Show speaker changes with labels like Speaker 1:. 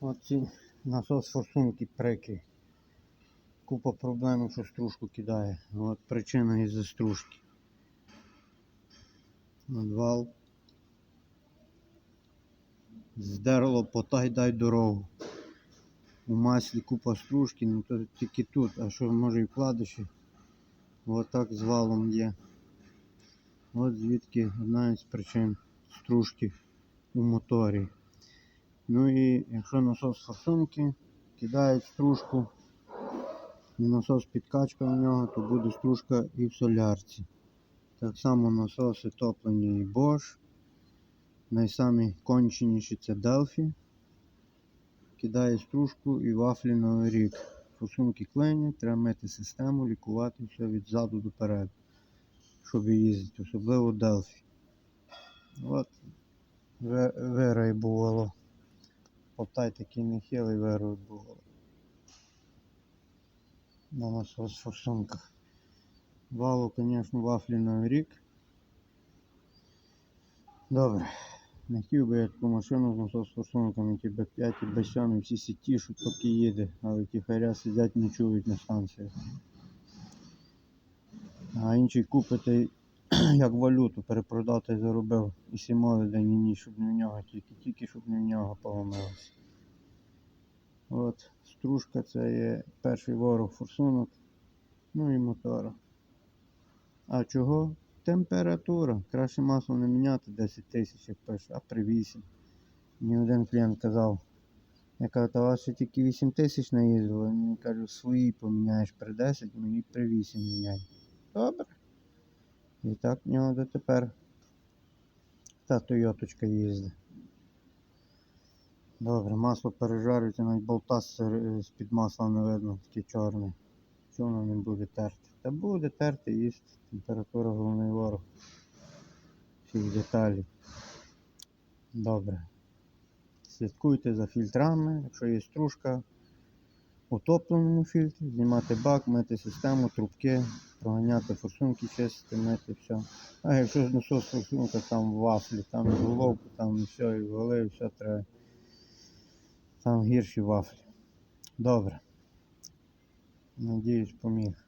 Speaker 1: Оці насос форсунки прикрий. Купа проблем, що стружку кидає. От причина із-за стружки. От вал. Здерло, потай дай дорогу. У маслі купа стружки, ну то тільки тут, а що може і вкладиші. Отак з валом є. От звідки одна із причин стружки у моторі. Ну і якщо насос форсунки кидають стружку, і насос підкачка у нього, то буде стружка і в солярці. Так само насоси топлення і Bosch. Найсамі конченіші це Delphi. Кидає стружку і вафлі новий рік. Форсунки клині, треба мити систему, лікувати все від до переду, щоб їздити, особливо Delphi. От вирай бувало. Потай такий нехилий вирой бувало. На насос форсунках. Валу, звісно, вафлі новий рік. Добре. Не хотів би я таку машину з форсунками, ті Б5 і Б7, всі сі тішуть, поки їде, але тихаря сидять, не чують на станціях. А інший купити як валюту, й заробив. І сімоли день і ніч, щоб не в нього, тільки, тільки щоб не в нього поломилося. От, стружка це є перший ворог форсунок, ну і мотора. А чого? Температура. Краще масло не міняти 10 тисяч, як пише, а при 8. Мені один клієнт казав, я кажу, та вас ще тільки 8 тисяч наїздило. Він каже, свої поміняєш при 10, мені при 8 міняй. Добре. І так в нього дотепер та Тойоточка їздить. Добре, масло пережарюється, навіть болта з-під масла не видно, таке чорне. Чого воно не буде терти? Та буде терти, їсти. Температура головний ворог. Всіх деталей. Добре. Слідкуйте за фільтрами, якщо є стружка утопленому фільтрі, знімати бак, мити систему, трубки, проганяти форсунки, чистити, мити все. А якщо ж насос форсунка там вафлі, там і головку, там і все, і вали, і все треба. Там гірші вафлі. Добре. Надіюсь, поміг.